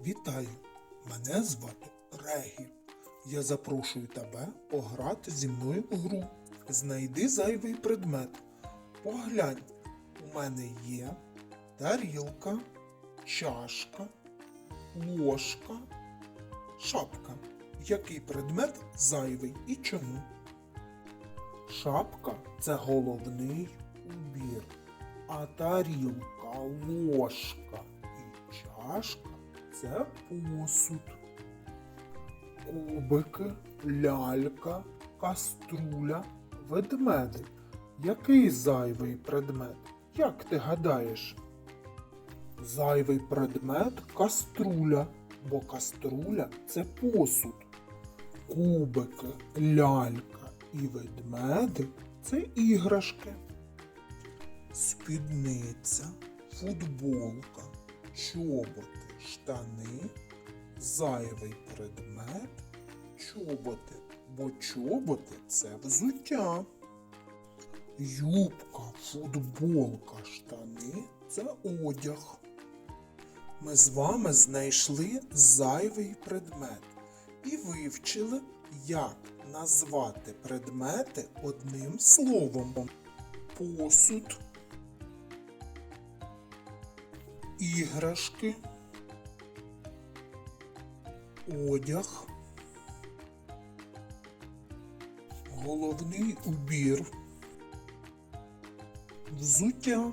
Вітаю! Мене звати Регі. Я запрошую тебе пограти зі мною в гру. Знайди зайвий предмет. Поглянь, у мене є тарілка, чашка, ложка, шапка. Який предмет зайвий і чому? Шапка це головний убір, а тарілка, ложка і чашка це посуд. Кубики, лялька, каструля, ведмедик. Який зайвий предмет? Як ти гадаєш? Зайвий предмет каструля, бо каструля це посуд. Кубики, лялька і ведмедик це іграшки. Спідниця, футболка, чоботи, штани, зайвий предмет, чоботи, бо чоботи це взуття. Юбка, футболка, штани це одяг. Ми з вами знайшли зайвий предмет і вивчили, як назвати предмети одним словом. Посуд, іграшки, одяг, головний убір, взуття.